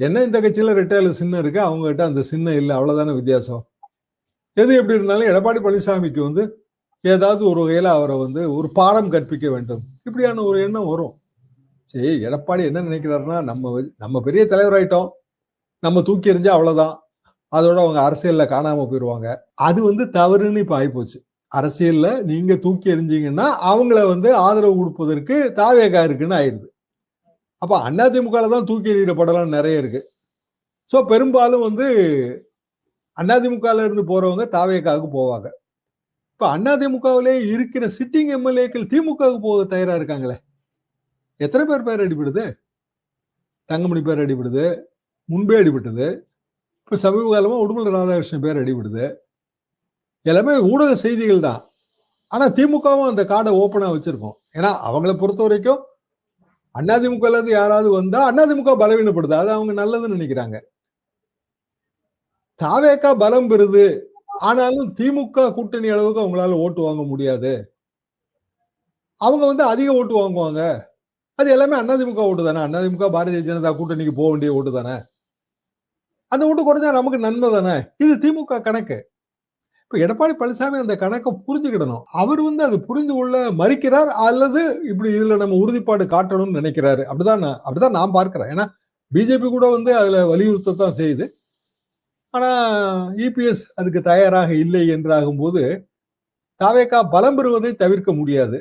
என்ன இந்த கட்சியில ரெட்டையில சின்ன இருக்கு? அவங்க கிட்ட அந்த சின்ன இல்லை அவ்வளவுதானே வித்தியாசம்? எது எப்படி இருந்தாலும் எடப்பாடி பழனிசாமிக்கு வந்து ஏதாவது ஒரு வகையில அவரை வந்து ஒரு பாடம் கற்பிக்க வேண்டும். இப்படியான ஒரு எண்ணம் வரும். சரி எடப்பாடி என்ன நினைக்கிறாருன்னா நம்ம நம்ம பெரிய தலைவராயிட்டோம். நம்ம தூக்கி எறிஞ்சா அவ்வளவுதான். அதோட அவங்க அரசியல்ல காணாம போயிடுவாங்க அது வந்து தவறுன்னு இப்ப ஆயிப்போச்சு. அரசியல்ல நீங்க தூக்கி எறிஞ்சீங்கன்னா அவங்கள வந்து ஆதரவு கொடுப்பதற்கு தாவேகா இருக்குன்னு ஆயிருது. அப்போ அதிமுக தான் தூக்கி எறியப்படலாம் படம்லாம் நிறைய இருக்கு. ஸோ பெரும்பாலும் வந்து அதிமுகல இருந்து போறவங்க தாவேக்காவுக்கு போவாங்க. இப்போ அதிமுகவிலே இருக்கிற சிட்டிங் எம்எல்ஏக்கள் திமுகவுக்கு போக தயாராக இருக்காங்களே? எத்தனை பேர் பேர் அடிபடுது? தங்கமணி பேர் அடிபடுது முன்பே அடிபட்டது. இப்போ சமீப காலமாக உடுமலை ராதாகிருஷ்ணன் பேர் அடிபடுது. எல்லாமே ஊடக செய்திகள் தான். ஆனால் திமுகவும் அந்த கார்டை ஓப்பனாக வச்சுருக்கோம். ஏன்னா அவங்கள பொறுத்த வரைக்கும் அதிமுகல இருந்து யாராவது வந்தா அதிமுக பலவீனப்படுது. அது அவங்க நல்லதுன்னு நினைக்கிறாங்க. தாவேக்கா பலம் பெறுது. ஆனாலும் திமுக கூட்டணி அளவுக்கு அவங்களால ஓட்டு வாங்க முடியாது. அவங்க வந்து அதிக ஓட்டு வாங்குவாங்க. அது எல்லாமே அதிமுக ஓட்டு தானே. அதிமுக பாரதிய ஜனதா கூட்டணிக்கு போக வேண்டிய ஓட்டு தானே. அந்த ஓட்டு குறைஞ்சா நமக்கு நன்மை தானே. இது திமுக கணக்கு. இப்போ எடப்பாடி பழனிசாமி அந்த கணக்கை புரிஞ்சுக்கிடணும். அவர் வந்து அது புரிந்து கொள்ள மறுக்கிறார் அல்லது இப்படி இதுல நம்ம உறுதிப்பாடு காட்டணும்னு நினைக்கிறாரு. அப்படிதான் நான் அப்படிதான் நான் பார்க்கிறேன். ஏன்னா பிஜேபி கூட வந்து அதுல வலியுறுத்தத்தான் செய்யுது. ஆனா இபிஎஸ் அதுக்கு தயாராக இல்லை என்றாகும் போது தாவேக்கா பலம் பெறுவதை தவிர்க்க முடியாது.